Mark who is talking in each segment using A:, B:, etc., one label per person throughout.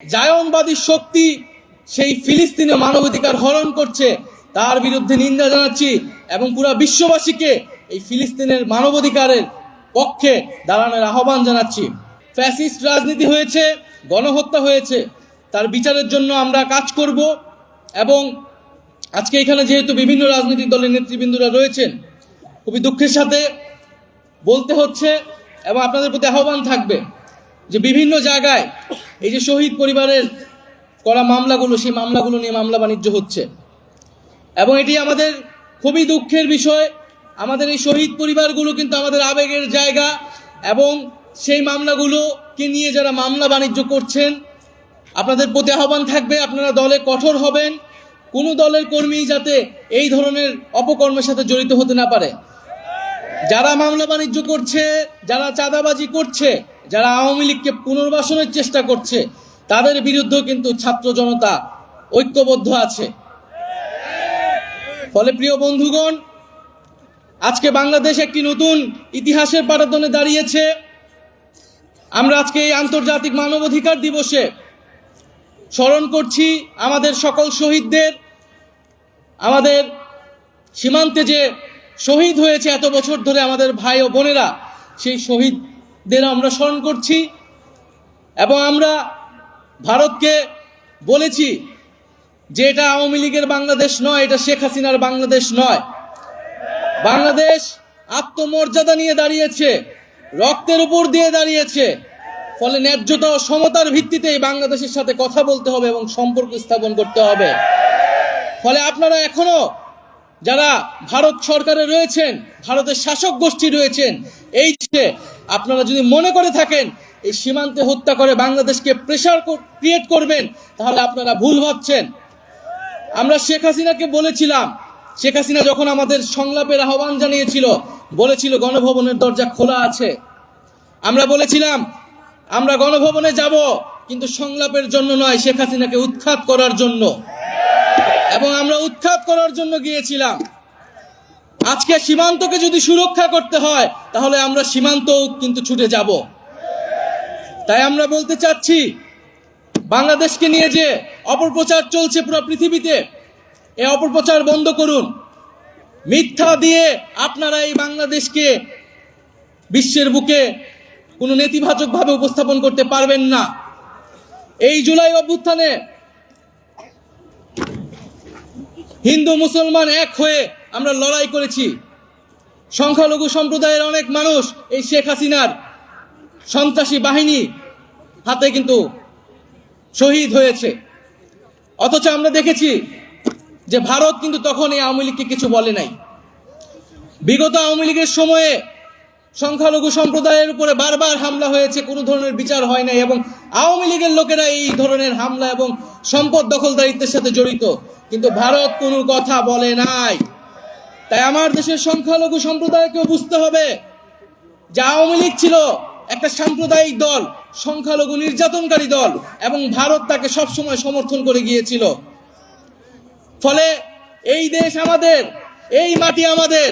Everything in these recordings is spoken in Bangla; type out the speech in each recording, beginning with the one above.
A: জায়নবাদী শক্তি সেই ফিলিস্তিনে মানবাধিকার হরণ করছে, তার বিরুদ্ধে নিন্দা জানাচ্ছি এবং পুরো বিশ্ববাসীকে এই ফিলিস্তিনের মানবাধিকারের পক্ষে দাঁড়ানোর আহ্বান জানাচ্ছি। ফ্যাসিস্ট রাজনীতি হয়েছে, গণহত্যা হয়েছে, তার বিচারের জন্য আমরা কাজ করব এবং আজকে এখানে যেহেতু বিভিন্ন রাজনৈতিক দলের নেতৃবৃন্দরা রয়েছেন, খুবই দুঃখের সাথে বলতে হচ্ছে এবং আপনাদের প্রতি আহ্বান থাকবে যে বিভিন্ন জায়গায় এই যে শহীদ পরিবারের করা মামলাগুলো, সেই মামলাগুলো নিয়ে মামলা বাণিজ্য হচ্ছে। এবং এটি আমাদের খুবই দুঃখের বিষয়। আমাদের এই শহীদ পরিবারগুলো কিন্তু আমাদের আবেগের জায়গা এবং সেই মামলাগুলোকে নিয়ে যারা মামলা বাণিজ্য করছেন, আপনাদের প্রতি আহ্বান থাকবে, আপনারা দলে কঠোর হবেন। কোনো দলের কর্মী যাতে এই ধরনের অপকর্মের সাথে জড়িত হতে না পারে। যারা মামলা বাণিজ্য করছে, যারা চাঁদাবাজি করছে যারা আওয়ামী লীগকে পুনর্বাসনের চেষ্টা করছে, তাদের বিরুদ্ধেও কিন্তু ছাত্র জনতা ঐক্যবদ্ধ আছে। ফলে প্রিয় বন্ধুগণ, আজকে বাংলাদেশ একটি নতুন ইতিহাসের পারাদনে দাঁড়িয়েছে। আমরা আজকে এই আন্তর্জাতিক মানবাধিকার দিবসে স্মরণ করছি আমাদের সকল শহীদদের, আমাদের সীমান্তে যে শহীদ হয়েছে এত বছর ধরে আমাদের ভাই ও বোনেরা, সেই শহীদদের আমরা স্মরণ করছি এবং আমরা ভারতকে বলেছি যে এটা আওয়ামী লীগের বাংলাদেশ নয়, এটা শেখ হাসিনার বাংলাদেশ নয়। বাংলাদেশ আত্মমর্যাদা নিয়ে দাঁড়িয়েছে, রক্তের উপর দিয়ে দাঁড়িয়েছে। ফলে ন্যায্যতা ও সমতার ভিত্তিতে বাংলাদেশের সাথে কথা বলতে হবে এবং সম্পর্ক স্থাপন করতে হবে। ফলে আপনারা এখনও যারা ভারত সরকারে রয়েছেন, ভারতের শাসক গোষ্ঠী রয়েছেন, এই যে আপনারা যদি মনে করে থাকেন, এই সীমান্তে হত্যা করে বাংলাদেশকে প্রেশার ক্রিয়েট করবেন, তাহলে আপনারা ভুল ভাবছেন। আমরা শেখ হাসিনাকে বলেছিলাম, শেখ হাসিনা যখন আমাদের সংলাপের আহ্বান জানিয়েছিল, বলেছিল গণভবনের দরজা খোলা আছে। আমরা বলেছিলাম, আমরা গণভবনে যাব, কিন্তু সংলাপের জন্য নয়, শেখ হাসিনাকে উৎখাত করার জন্য। এবং আমরা উৎখাত করার জন্য গিয়েছিলাম। আজকে সীমান্তকে যদি সুরক্ষা করতে হয়, তাহলে আমরা সীমান্তও কিন্তু ছুটে যাব। তাই আমরা বলতে চাচ্ছি, বাংলাদেশকে নিয়ে যে অপপ্রচার চলছে পুরো পৃথিবীতে, এ অপপ্রচার বন্ধ করুন। মিথ্যা দিয়ে আপনারা এই বাংলাদেশকে বিশ্বের বুকে কোনো নেতিবাচকভাবে উপস্থাপন করতে পারবেন না। এই জুলাই অভ্যুত্থানে হিন্দু মুসলমান এক হয়ে আমরা লড়াই করেছি। সংখ্যালঘু সম্প্রদায়ের অনেক মানুষ এই শেখ হাসিনার সন্ত্রাসী বাহিনী হাতে কিন্তু শহীদ হয়েছে। অথচ আমরা দেখেছি যে ভারত কিন্তু তখন এই আওয়ামী লীগকে কিছু বলে নাই। বিগত আওয়ামী লীগের সময়ে সংখ্যালঘু সম্প্রদায়ের উপরে বারবার হামলা হয়েছে, কোনো ধরনের বিচার হয় নাই এবং আওয়ামী লীগের লোকেরা এই ধরনের হামলা এবং সম্পদ দখলদারিত্বের সাথে জড়িত। কিন্তু ভারত কোনো কথা বলে নাই। তাই আমার দেশের সংখ্যালঘু সম্প্রদায়কেও বুঝতে হবে যে আওয়ামী লীগ ছিল একটা সাম্প্রদায়িক দল, সংখ্যালঘু নির্যাতনকারী দল, এবং ভারত তাকে সবসময় সমর্থন করে গিয়েছিল। ফলে এই দেশ আমাদের, এই মাটি আমাদের,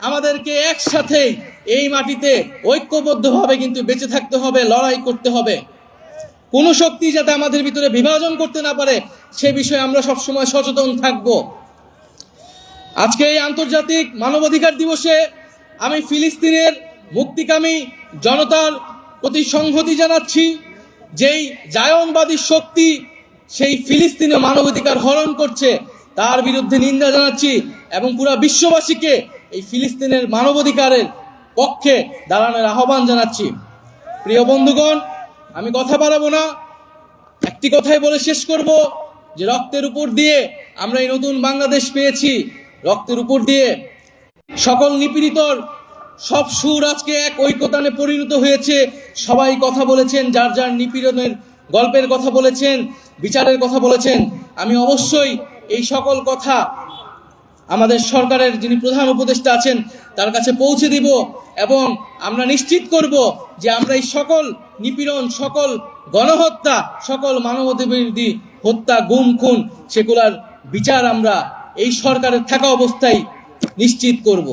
A: আমাদেরকে একসাথে এই মাটিতে ঐক্যবদ্ধভাবে কিন্তু বেঁচে থাকতে হবে, লড়াই করতে হবে। কোনো শক্তি যাতে আমাদের ভিতরে বিভাজন করতে না পারে, সে বিষয়ে আমরা সবসময় সচেতন থাকব। আজকে এই আন্তর্জাতিক মানবাধিকার দিবসে আমি ফিলিস্তিনের মুক্তিকামী জনতার প্রতি সংহতি জানাচ্ছি, যেই জায়নবাদী শক্তি সেই ফিলিস্তিনে মানবাধিকার হরণ করছে, তার বিরুদ্ধে নিন্দা জানাচ্ছি এবং পুরো বিশ্ববাসীকে এই ফিলিস্তিনের মানবাধিকারের পক্ষে দাঁড়ানোর আহ্বান জানাচ্ছি। প্রিয় বন্ধুগণ আমি কথা বাড়াবো না। একটি কথাই বলে শেষ করব যে রক্তের উপর দিয়ে আমরা এই নতুন বাংলাদেশ পেয়েছি। রক্তের উপর দিয়ে সকল নিপীড়িতর সব সুর আজকে এক ঐক্যতানে পরিণত হয়েছে। সবাই কথা বলেছেন, যার যার নিপীড়নের গল্পের কথা বলেছেন, বিচারের কথা বলেছেন। আমি অবশ্যই এই সকল কথা আমাদের সরকারের যিনি প্রধান উপদেষ্টা আছেন, তার কাছে পৌঁছে দিব এবং আমরা নিশ্চিত করব যে আমরা এই সকল নিপীড়ন, সকল গণহত্যা, সকল মানবতাবিরোধী হত্যা, গুম, খুন, সেগুলার বিচার আমরা এই সরকারের থাকা অবস্থায় নিশ্চিত করব।